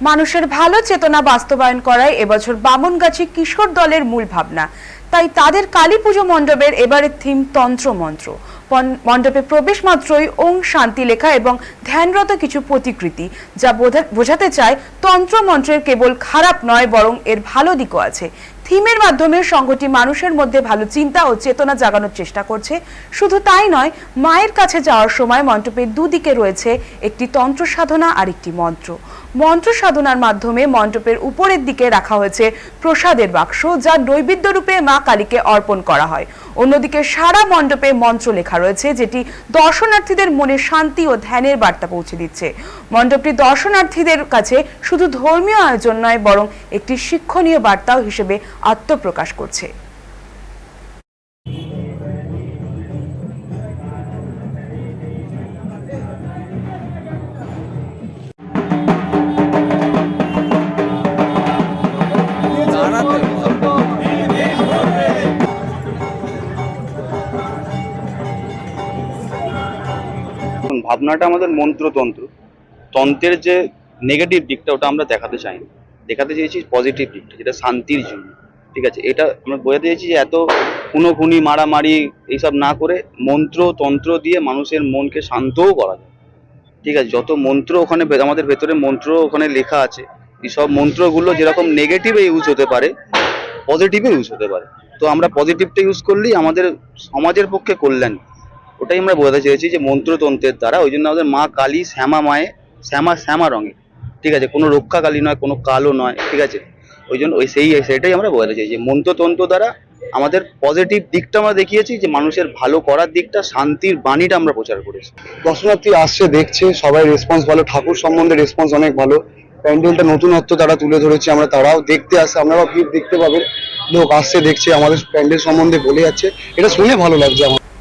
মানুষের ভালো চেতনা বাস্তবায়ন করাই এবছর বামনগাছি কিশোর দলের মূল ভাবনা। তাই তাদের কালী পুজো মণ্ডপের এবারের থিম তন্ত্র মন্ত্র মণ্ডপে প্রবেশ মাত্রই ওং শান্তি লেখা এবং ধ্যানরত কিছু প্রতিকৃতি, যা বোঝাতে চায় তন্ত্র মন্ত্রের কেবল খারাপ নয়, বরং এর ভালো দিকও আছে। থিমের মাধ্যমে সংঘটি মানুষের মধ্যে ভালো চিন্তা ও চেতনা জাগানোর চেষ্টা করছে। শুধু তাই নয়, মায়ের কাছে যাওয়ার সময় মণ্ডপের দুদিকে রয়েছে একটি তন্ত্র সাধনা আর একটি মন্ত্র। মন্ত্র সাধনার মাধ্যমে মণ্ডপের উপরের দিকে রাখা হয়েছে প্রসাদের বাক্স, যা নৈবেদ্য রূপে মা কালীকে অর্পণ করা হয়। অন্যদিকে সারা মণ্ডপে মন্ত্র লেখা রয়েছে, যেটি দর্শনার্থীদের মনে শান্তি ও ধ্যানের বার্তা পৌঁছে দিচ্ছে। মণ্ডপটি দর্শনার্থীদের কাছে শুধু ধর্মীয় আয়োজন নয়, বরং একটি শিক্ষণীয় বার্তাও হিসেবে আত্মপ্রকাশ করছে। ভাবনাটা আমাদের মন্ত্রতন্ত্র। তন্ত্রের যে নেগেটিভ দিকটা ওটা আমরা দেখাতে চাই না দেখাতে চেয়েছি পজিটিভ দিকটা, যেটা শান্তির জন্য। ঠিক আছে, এটা আমরা বোঝাতে চেয়েছি যে এত খুনোখুনি, মারামারি এইসব না করে মন্ত্র, তন্ত্র দিয়ে মানুষের মনকে শান্তও করা যায়। ঠিক আছে, যত মন্ত্র ওখানে আমাদের ভেতরে মন্ত্র ওখানে লেখা আছে, এই সব মন্ত্রগুলো যেরকম নেগেটিভে ইউজ হতে পারে পজিটিভে ইউজ হতে পারে। তো আমরা পজিটিভটা ইউজ করলেই আমাদের সমাজের পক্ষে কল্যাণ। ওটাই আমরা বোঝাতে চেয়েছি যে মন্ত্রতন্ত্রের দ্বারা, ওই জন্য আমাদের মা কালী শ্যামা মায়ে, শ্যামা শ্যামা রঙে। ঠিক আছে, কোনো রক্ষা কালী নয়, কোনো কালো নয়, ঠিক আছে। ওই জন্য ওই সেই সেটাই আমরা বোঝাতে চাই যে মন্ত্রতন্ত্র দ্বারা আমাদের পজিটিভ দিকটা আমরা দেখিয়েছি যে মানুষের ভালো করার দিকটা, শান্তির বাণীটা আমরা প্রচার করেছি। দর্শনার্থী আসছে, দেখছে, সবাই রেসপন্স ভালো, ঠাকুর সম্বন্ধে রেসপন্স অনেক ভালো। প্যান্ডেলটা নতুনত্ব তারা তুলে ধরেছে, আমরা তারাও দেখতে আসছে আপনারাও ভিড় দেখতে পাবেন লোক আসছে, দেখছে, আমাদের প্যান্ডেল সম্বন্ধে বলে যাচ্ছে। এটা শুনে ভালো লাগছে আমার।